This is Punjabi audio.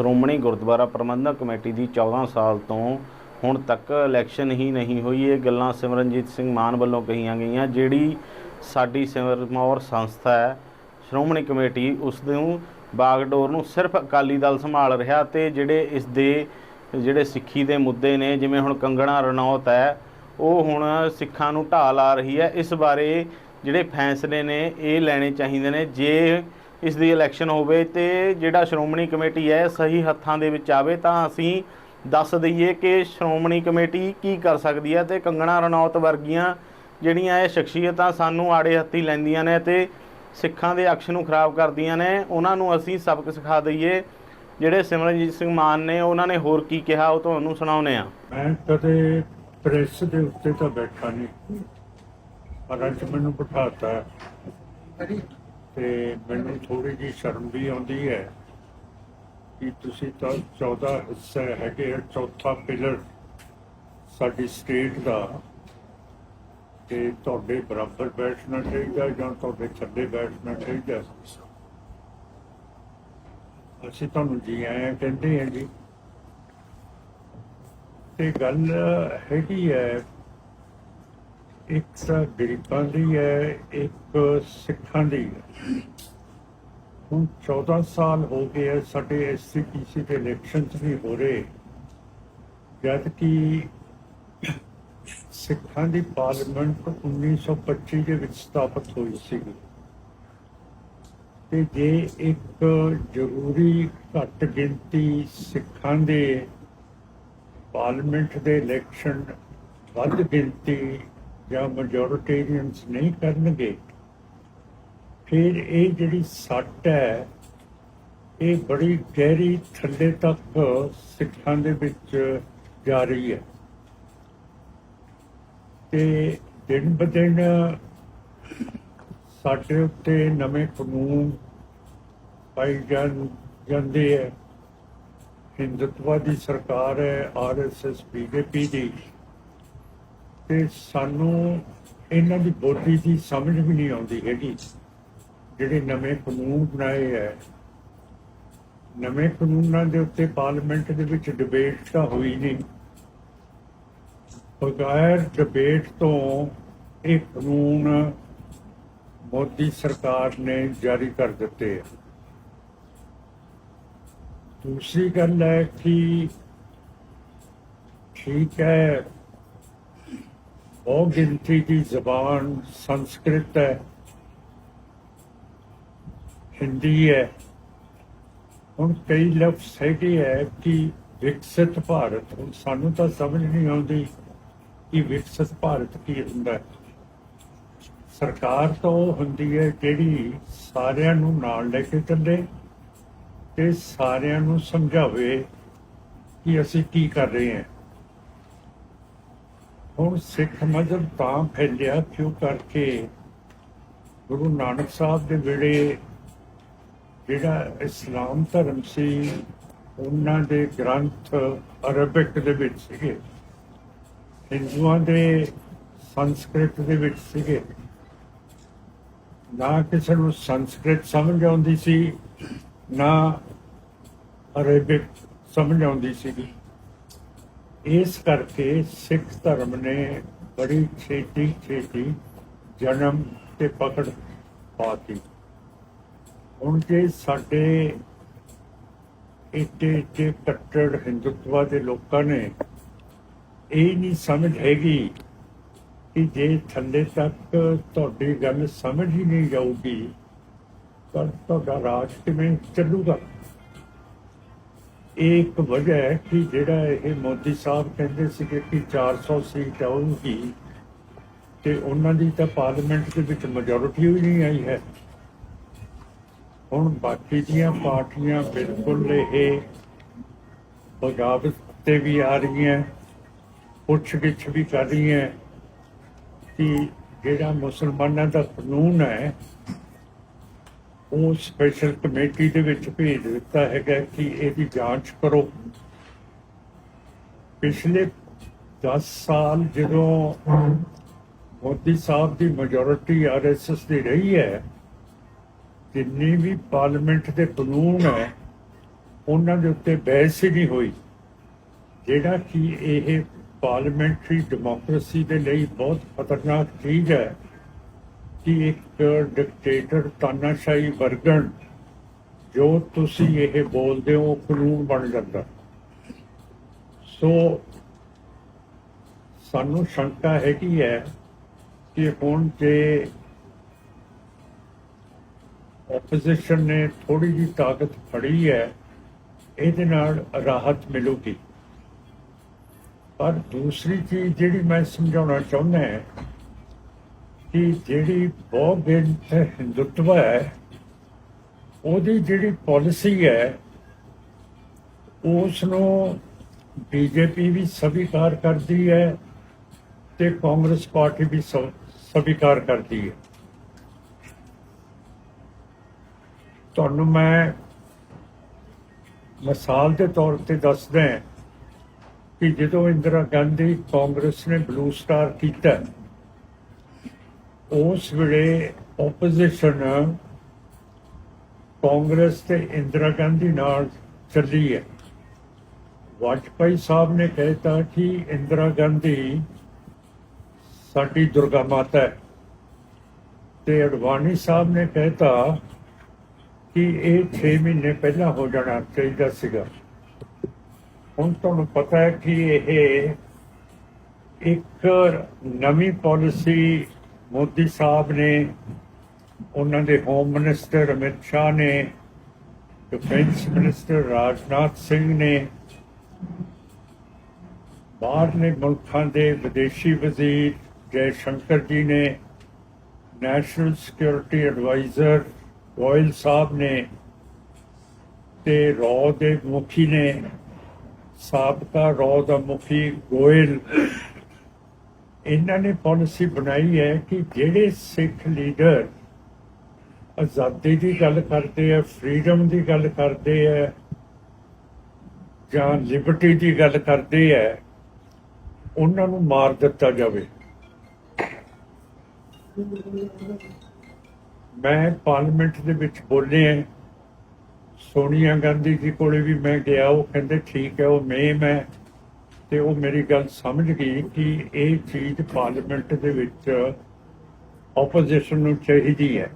ਸ਼੍ਰੋਮਣੀ ਗੁਰਦੁਆਰਾ ਪ੍ਰਬੰਧਕ ਕਮੇਟੀ ਦੀ 14 ਸਾਲ ਤੋਂ ਹੁਣ ਤੱਕ ਇਲੈਕਸ਼ਨ ਹੀ ਨਹੀਂ ਹੋਈ। ਇਹ ਗੱਲਾਂ ਸਿਮਰਨਜੀਤ ਸਿੰਘ ਮਾਨ ਵੱਲੋਂ ਕਹੀਆਂ ਗਈਆਂ, ਜਿਹੜੀ ਸਾਡੀ ਸਿਮਰਮੌਰ ਸੰਸਥਾ ਹੈ, ਸ਼੍ਰੋਮਣੀ ਕਮੇਟੀ ਉਸ ਨੂੰ ਬਾਗਡੋਰ ਨੂੰ ਸਿਰਫ ਅਕਾਲੀ ਦਲ ਸੰਭਾਲ ਰਿਹਾ ਤੇ ਜਿਹੜੇ ਇਸ ਦੇ, ਜਿਹੜੇ ਸਿੱਖੀ ਦੇ ਮੁੱਦੇ ਨੇ, ਜਿਵੇਂ ਹੁਣ ਕੰਗਣਾ ਰਣੌਤ ਹੈ, ਉਹ ਹੁਣ ਸਿੱਖਾਂ ਨੂੰ ਢਾਲ ਆ ਰਹੀ ਹੈ। ਇਸ ਬਾਰੇ ਜਿਹੜੇ ਫੈਸਲੇ ਨੇ, ਇਹ ਲੈਣੇ ਚਾਹੀਦੇ ਨੇ। ਜੇ ਇਸ ਦੀ ਇਲੈਕਸ਼ਨ ਹੋਵੇ ਤੇ ਜਿਹੜਾ ਸ਼੍ਰੋਮਣੀ ਕਮੇਟੀ ਹੈ, ਸਹੀ ਹੱਥਾਂ ਦੇ ਵਿੱਚ ਆਵੇ, ਤਾਂ ਅਸੀਂ ਦੱਸ ਦਈਏ ਕਿ ਸ਼੍ਰੋਮਣੀ ਕਮੇਟੀ ਕੀ ਕਰ ਸਕਦੀ ਹੈ ਤੇ ਕੰਗਣਾ ਰਣੌਤ ਵਰਗੀਆਂ ਜਿਹੜੀਆਂ ਇਹ ਸ਼ਖਸੀਅਤਾਂ ਸਾਨੂੰ ਆੜੇ ਹੱਥੀ ਲੈਂਦੀਆਂ ਨੇ ਤੇ ਸਿੱਖਾਂ ਦੇ ਅਕਸ਼ ਨੂੰ ਖਰਾਬ ਕਰਦੀਆਂ ਨੇ, ਉਹਨਾਂ ਨੂੰ ਅਸੀਂ ਸਬਕ ਸਿਖਾ ਦਈਏ। ਜਿਹੜੇ ਸਿਮਰਨਜੀਤ ਸਿੰਘ ਮਾਨ ਨੇ, ਉਹਨਾਂ ਨੇ ਹੋਰ ਕੀ ਕਿਹਾ, ਉਹ ਤੁਹਾਨੂੰ ਸੁਣਾਉਨੇ ਆ ਮੈਂ ਕਦੇ ਪ੍ਰੈਸ ਦੇ ਉੱਤੇ ਤਾਂ ਬੈਠਾ ਨਹੀਂ। ਪਰ ਅੱਜ ਮੈਨੂੰ ਬਿਠਾਤਾ। ਤੇ ਮੈਨੂੰ ਥੋੜੀ ਜੀ ਸ਼ਰਮ ਵੀ ਆਉਂਦੀ ਹੈ ਕਿ ਤੁਸੀਂ ਤਾਂ 14 ਹਿੱਸਾ ਹੈਗੇ ਆ, ਚੌਥਾ ਪਿਲਰ ਸਾਡੀ ਸਟੇਟ ਦਾ। ਤੇ ਤੁਹਾਡੇ ਬਰਾਬਰ ਬੈਠਣਾ ਚਾਹੀਦਾ ਜਾਂ ਤੁਹਾਡੇ ਥੱਲੇ ਬੈਠਣਾ ਚਾਹੀਦਾ? ਅਸੀਂ ਤੁਹਾਨੂੰ ਜੀ ਆਇਆਂ ਕਹਿੰਦੇ ਹਾਂ ਜੀ। ਤੇ ਗੱਲ ਹੈਗੀ ਹੈ ਇੱਕ ਤਾਂ ਗਰੀਬਾਂ ਦੀ ਹੈ, ਇੱਕ ਸਿੱਖਾਂ ਦੀ ਹੈ। ਹੁਣ 14 ਸਾਲ ਹੋ ਗਏ ਹੈ ਸਾਡੇ ਐਸਸੀਪੀਸੀ ਦੇ ਇਲੈਕਸ਼ਨਸ ਵੀ ਹੋ ਰਹੇ। ਜਦ ਕਿ ਸਿੱਖਾਂ ਦੀ ਪਾਰਲੀਮੈਂਟ 1925 ਦੇ ਵਿੱਚ ਸਥਾਪਿਤ ਹੋਈ ਸੀਗੀ। ਤੇ ਜੇ ਇੱਕ ਜ਼ਰੂਰੀ ਘੱਟ ਗਿਣਤੀ ਸਿੱਖਾਂ ਦੇ ਪਾਰਲੀਮੈਂਟ ਦੇ ਇਲੈਕਸ਼ਨ ਵੱਧ ਗਿਣਤੀ ਜਾਂ ਮੈਜੋਰਿਟੇਰੀਅਨਸ ਨਹੀਂ ਕਰਨਗੇ, ਫਿਰ ਇਹ ਜਿਹੜੀ ਸੱਟ ਹੈ, ਇਹ ਬੜੀ ਗਹਿਰੀ ਥੱਲੇ ਤੱਕ ਸਿੱਖਾਂ ਦੇ ਵਿੱਚ ਜਾ ਰਹੀ ਹੈ। ਤੇ ਦਿਨ ਬ ਦਿਨ ਸਾਡੇ ਉੱਤੇ ਨਵੇਂ ਕਾਨੂੰਨ ਪਾਈ ਜਾਣ, ਜਾਂਦੇ ਹੈ। ਹਿੰਦੁਤਵਾ ਦੀ ਸਰਕਾਰ ਹੈ ਆਰਐਸਐਸ ਬੀਜੇਪੀ ਦੀ। ਤੇ ਸਾਨੂੰ ਇਹਨਾਂ ਦੀ ਬੋਲੀ ਦੀ ਸਮਝ ਵੀ ਨਹੀਂ ਆਉਂਦੀ ਹੈਗੀ। ਜਿਹੜੇ ਨਵੇਂ ਕਾਨੂੰਨ ਬਣਾਏ ਹੈ ਨਵੇਂ ਕਾਨੂੰਨਾਂ ਦੇ ਉੱਤੇ ਪਾਰਲੀਮੈਂਟ ਦੇ ਵਿੱਚ ਡਿਬੇਟ ਤਾਂ ਹੋਈ ਨਹੀਂ। ਬਗੈਰ ਡਿਬੇਟ ਤੋਂ ਇਹ ਕਾਨੂੰਨ ਮੋਦੀ ਸਰਕਾਰ ਨੇ ਜਾਰੀ ਕਰ ਦਿੱਤੇ ਹੈ ਦੂਸਰੀ ਗੱਲ ਹੈ ਕਿ ਠੀਕ ਹੈ ਬਹੁ ਗਿਣਤੀ ਦੀ ਜ਼ਬਾਨ ਸੰਸਕ੍ਰਿਤ ਹੈ, ਹਿੰਦੀ ਹੈ। ਹੁਣ ਕਈ ਲਫ਼ਜ਼ ਹੈਗੇ ਹੈ ਕਿ ਵਿਕਸਿਤ ਭਾਰਤ, ਹੁਣ ਸਾਨੂੰ ਤਾਂ ਸਮਝ ਨਹੀਂ ਆਉਂਦੀ ਕਿ ਵਿਕਸਿਤ ਭਾਰਤ ਕੀ ਹੁੰਦਾ ਹੈ। ਸਰਕਾਰ ਤਾਂ ਉਹ ਹੁੰਦੀ ਹੈ ਜਿਹੜੀ ਸਾਰਿਆਂ ਨੂੰ ਨਾਲ ਲੈ ਕੇ ਚੱਲੇ ਤੇ ਸਾਰਿਆਂ ਨੂੰ ਸਮਝਾਵੇ ਕਿ ਅਸੀਂ ਕੀ ਕਰ ਰਹੇ ਹਾਂ। ਹੁਣ ਸਿੱਖ ਮਜ਼ਹਬ ਤਾਂ ਫੈਲਿਆ ਕਿਉਂ ਕਰਕੇ? ਗੁਰੂ ਨਾਨਕ ਸਾਹਿਬ ਦੇ ਵੇਲੇ ਜਿਹੜਾ ਇਸਲਾਮ ਧਰਮ ਸੀ, ਉਹਨਾਂ ਦੇ ਗ੍ਰੰਥ ਅਰਬਿਕ ਦੇ ਵਿੱਚ ਸੀਗੇ। ਹਿੰਦੂਆਂ ਦੇ ਸੰਸਕ੍ਰਿਤ ਦੇ ਵਿੱਚ ਸੀਗੇ। ਨਾ ਕਿਸੇ ਨੂੰ ਸੰਸਕ੍ਰਿਤ ਸਮਝ ਆਉਂਦੀ ਸੀ, ਨਾ ਅਰਬਿਕ ਸਮਝ ਆਉਂਦੀ ਸੀਗੀ। ਇਸ ਕਰਕੇ ਸਿੱਖ ਧਰਮ ਨੇ ਬੜੀ ਛੇਤੀ ਛੇਤੀ ਜਨਮ ਤੇ ਪਕੜ ਪਾਤੀ ਹੁਣ ਜੇ ਸਾਡੇ ਇੱਥੇ ਇੱਥੇ ਕੱਟੜ ਹਿੰਦੁਤਵਾ ਦੇ ਲੋਕਾਂ ਨੇ ਇਹ ਨਹੀਂ ਸਮਝ ਹੈਗੀ ਕਿ ਜੇ ਥੱਲੇ ਤੱਕ ਤੁਹਾਡੀ ਗੱਲ ਸਮਝ ਹੀ ਨਹੀਂ ਜਾਊਗੀ, ਤਾਂ ਤੁਹਾਡਾ ਰਾਜ ਕਿਵੇਂ ਚੱਲੂਗਾ? ਇਹ ਇੱਕ ਵਜ੍ਹਾ ਹੈ ਕਿ ਜਿਹੜਾ ਇਹ ਮੋਦੀ ਸਾਹਿਬ ਕਹਿੰਦੇ ਸੀਗੇ ਕਿ 400 ਸੀਟ ਆਉਣਗੀ ਤੇ ਉਹਨਾਂ ਦੀ ਤਾਂ ਪਾਰਲੀਮੈਂਟ ਦੇ ਵਿੱਚ ਮੈਜੋਰਿਟੀ ਵੀ ਨਹੀਂ ਆਈ ਹੈ। ਹੁਣ ਬਾਕੀ ਦੀਆਂ ਪਾਰਟੀਆਂ ਬਿਲਕੁਲ ਇਹ ਬਗਾਵਤ ਤੇ ਵੀ ਆ ਰਹੀਆਂ ਪੁੱਛ ਗਿੱਛ ਵੀ ਕਰ ਰਹੀਆਂ ਕਿ ਜਿਹੜਾ ਮੁਸਲਮਾਨਾਂ ਦਾ ਕਾਨੂੰਨ ਹੈ ਉਹ ਸਪੈਸ਼ਲ ਕਮੇਟੀ ਦੇ ਵਿੱਚ ਭੇਜ ਦਿੱਤਾ ਹੈਗਾ ਕਿ ਇਹਦੀ ਜਾਂਚ ਕਰੋ। ਪਿਛਲੇ 10 ਸਾਲ ਜਦੋਂ ਮੋਦੀ ਸਾਹਿਬ ਦੀ ਮੈਜੋਰਿਟੀ ਆਰਐਸਐਸ ਦੀ ਰਹੀ ਹੈ, ਜਿੰਨੀ ਵੀ ਪਾਰਲੀਮੈਂਟ ਦੇ ਕਾਨੂੰਨ ਹੈ, ਉਹਨਾਂ ਦੇ ਉੱਤੇ ਬਹਿਸ ਹੀ ਨਹੀਂ ਹੋਈ। ਜਿਹੜਾ ਕਿ ਇਹ ਪਾਰਲੀਮੈਂਟਰੀ ਡੈਮੋਕ੍ਰੇਸੀ ਦੇ ਲਈ ਬਹੁਤ ਖਤਰਨਾਕ ਚੀਜ਼ ਹੈ ਕਿ ਇੱਕ ਡਿਕਟੇਟਰ ਤਾਨਾਸ਼ਾਹੀ ਵਰਗਣ, ਜੋ ਤੁਸੀਂ ਇਹ ਬੋਲਦੇ ਹੋ ਉਹ ਕਾਨੂੰਨ ਬਣ ਜਾਂਦਾ। ਸੋ ਸਾਨੂੰ ਸ਼ੰਕਾ ਹੈਗੀ ਹੈ ਕਿ ਹੁਣ ਜੇ ਆਪੋਜੀਸ਼ਨ ਨੇ ਥੋੜੀ ਜੀ ਤਾਕਤ ਫੜੀ ਹੈ, ਇਹਦੇ ਨਾਲ ਰਾਹਤ ਮਿਲੂਗੀ। ਪਰ ਦੂਸਰੀ ਚੀਜ਼ ਜਿਹੜੀ ਮੈਂ ਸਮਝਾਉਣਾ ਚਾਹੁੰਦਾ ਹਾਂ ਕਿ ਜਿਹੜੀ ਬਹੁਤ ਦਿਨ ਹਿੰਦੁੱਤਵ ਹੈ, ਉਹਦੀ ਜਿਹੜੀ ਪਾਲਿਸੀ ਹੈ ਉਸ ਨੂੰ ਬੀਜੇਪੀ ਵੀ ਸਵੀਕਾਰ ਕਰਦੀ ਹੈ ਤੇ ਕਾਂਗਰਸ ਪਾਰਟੀ ਵੀ ਸਵ- ਸਵੀਕਾਰ ਕਰਦੀ ਹੈ। ਤੁਹਾਨੂੰ ਮੈਂ ਮਿਸਾਲ ਦੇ ਤੌਰ ਤੇ ਦੱਸਦਾ ਕਿ ਜਦੋਂ ਇੰਦਰਾ ਗਾਂਧੀ ਕਾਂਗਰਸ ਨੇ ਬਲੂ ਸਟਾਰ ਕੀਤਾ ਉਸ ਵੇਲੇ ਆਪੋਜੀਸ਼ਨ ਕਾਂਗਰਸ ਤੇ ਇੰਦਰਾ ਗਾਂਧੀ ਨਾਲ ਚੱਲੀ ਹੈ। ਵਾਜਪਾਈ ਸਾਹਿਬ ਨੇ ਕਹਿਤਾ ਕਿ ਇੰਦਰਾ ਗਾਂਧੀ ਸਾਡੀ ਦੁਰਗਾ ਮਾਤਾ ਹੈ। ਤੇ ਅਡਵਾਨੀ ਸਾਹਿਬ ਨੇ ਕਹਿਤਾ ਕਿ ਇਹ 6 ਮਹੀਨੇ ਪਹਿਲਾਂ ਹੋ ਜਾਣਾ ਚਾਹੀਦਾ ਸੀਗਾ। ਹੁਣ ਤੁਹਾਨੂੰ ਪਤਾ ਹੈ ਕਿ ਇਹ ਇੱਕ ਨਵੀਂ ਪਾਲਿਸੀ ਮੋਦੀ ਸਾਹਿਬ ਨੇ, ਉਹਨਾਂ ਦੇ ਹੋਮ ਮਿਨਿਸਟਰ ਅਮਿਤ ਸ਼ਾਹ ਨੇ ਡਿਫੈਂਸ ਮਿਨਿਸਟਰ ਰਾਜਨਾਥ ਸਿੰਘ ਨੇ, ਬਾਹਰਲੇ ਮੁਲਕਾਂ ਦੇ ਵਿਦੇਸ਼ੀ ਵਜ਼ੀਰ ਜੈ ਸ਼ੰਕਰ ਜੀ ਨੇ national security adviser Goyal Sahib ਨੇ, ਤੇ ਰੌ ਦੇ ਮੁਖੀ ਨੇ, ਸਾਬਕਾ ਰੌ ਦਾ ਮੁਖੀ ਗੋਇਲ ਇਹਨਾਂ ਨੇ ਪਾਲਿਸੀ ਬਣਾਈ ਹੈ ਕਿ ਜਿਹੜੇ ਸਿੱਖ ਲੀਡਰ ਆਜ਼ਾਦੀ ਦੀ ਗੱਲ ਕਰਦੇ ਆ ਫਰੀडम ਦੀ ਗੱਲ ਕਰਦੇ ਆ, ਜਾਂ ਲਿਬਰਟੀ ਦੀ ਗੱਲ ਕਰਦੇ ਆ, ਉਹਨਾਂ ਨੂੰ ਮਾਰ ਦਿੱਤਾ ਜਾਵੇ। ਮੈਂ ਪਾਰਲੀਮੈਂਟ ਦੇ ਵਿੱਚ ਬੋਲਿਆ ਸੋਨੀਆ ਗਾਂਧੀ ਜੀ ਕੋਲੇ ਵੀ ਮੈਂ ਗਿਆ, ਉਹ ਕਹਿੰਦੇ, ਠੀਕ ਹੈ, ਉਹ ਮੇਮ ਹੈ। ਤੇ ਉਹ ਮੇਰੀ ਗੱਲ ਸਮਝ ਗਈ ਕਿ ਇਹ ਚੀਜ਼ ਪਾਰਲੀਮੈਂਟ ਦੇ ਵਿੱਚ ਆਪੋਜੀਸ਼ਨ ਨੂੰ ਚਾਹੀਦੀ ਹੈ।